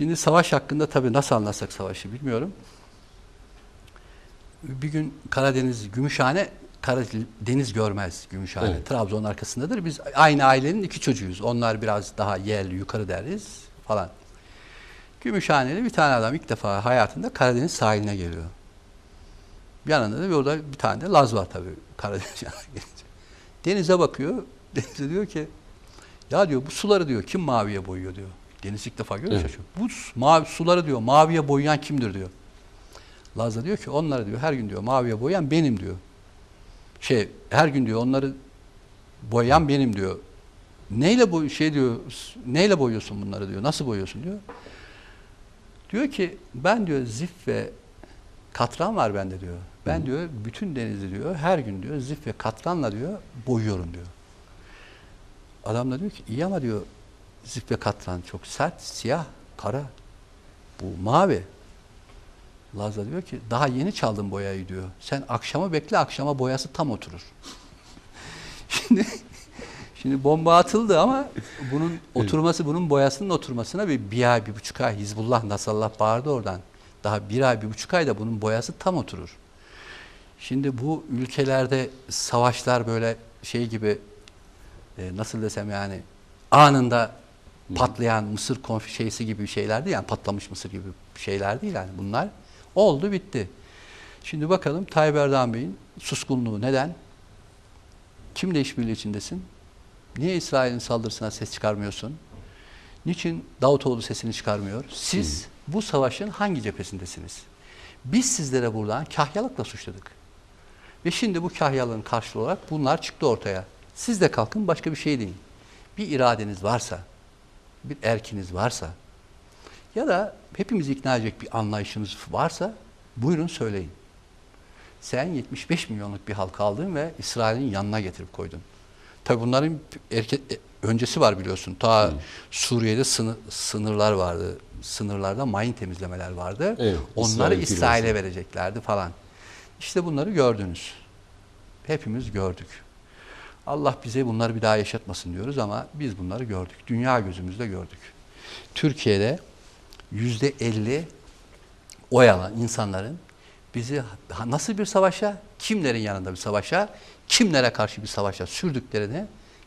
Şimdi savaş hakkında tabii nasıl anlatsak savaşı bilmiyorum. Bir gün Karadeniz, Gümüşhane, Karadeniz görmez Gümüşhane. Evet. Trabzon'un arkasındadır. Biz aynı ailenin iki çocuğuyuz. Onlar biraz daha yerli, yukarı deriz falan. Gümüşhaneli bir tane adam ilk defa hayatında Karadeniz sahiline geliyor. Yanında da orada bir tane de Laz var tabii Karadeniz yanına gelince. Denize bakıyor. Denize diyor ki ya diyor bu suları diyor kim maviye boyuyor diyor. Deniz ilk defa görüyor Evet. Bu mavi suları diyor maviye boyayan kimdir diyor. Laz da diyor ki onları diyor her gün diyor maviye boyayan benim diyor. Şey her gün diyor onları boyayan benim diyor. Neyle bu şey diyor neyle boyuyorsun bunları diyor. Nasıl boyuyorsun diyor. Diyor ki ben diyor zif ve katran var bende diyor. Ben diyor bütün denizi diyor her gün diyor zif ve katranla diyor boyuyorum diyor. Adam da diyor ki iyi ama diyor zif ve katran çok sert, siyah, kara. Bu mavi. Laz da diyor ki daha yeni çaldım boyayı diyor. Sen akşama bekle akşama boyası tam oturur. şimdi şimdi bomba atıldı ama bunun oturması bunun boyasının oturmasına bir, bir ay bir buçuk ay Hizbullah Nasrallah bağırdı oradan. Daha bir ay bir buçuk ayda bunun boyası tam oturur. Şimdi bu ülkelerde savaşlar böyle şey gibi e, nasıl desem yani anında patlayan mısır konf şeysi gibi şeyler değil yani patlamış mısır gibi şeyler değil yani bunlar oldu bitti. Şimdi bakalım Tayyip Erdoğan Bey'in suskunluğu neden? Kimle işbirliği içindesin? Niye İsrail'in saldırısına ses çıkarmıyorsun? Niçin Davutoğlu sesini çıkarmıyor? Siz bu savaşın hangi cephesindesiniz? Biz sizlere buradan kahyalıkla suçladık. Ve şimdi bu kahyalığın karşılığı olarak bunlar çıktı ortaya. Siz de kalkın başka bir şey deyin. Bir iradeniz varsa, bir erkiniz varsa ya da hepimizi ikna edecek bir anlayışınız varsa buyurun söyleyin. Sen 75 milyonluk bir halk aldın ve İsrail'in yanına getirip koydun. Tabi bunların erke, e, öncesi var biliyorsun. Ta Suriye'de sınır, sınırlar vardı. Sınırlarda mayın temizlemeler vardı. Evet, Onları İsrail İsrail'e vereceklerdi falan. İşte bunları gördünüz. Hepimiz gördük. Allah bize bunları bir daha yaşatmasın diyoruz ama biz bunları gördük. Dünya gözümüzle gördük. Türkiye'de yüzde elli oy alan insanların bizi nasıl bir savaşa, kimlerin yanında bir savaşa, kimlere karşı bir savaşa sürdüklerini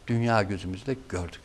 dünya gözümüzle gördük.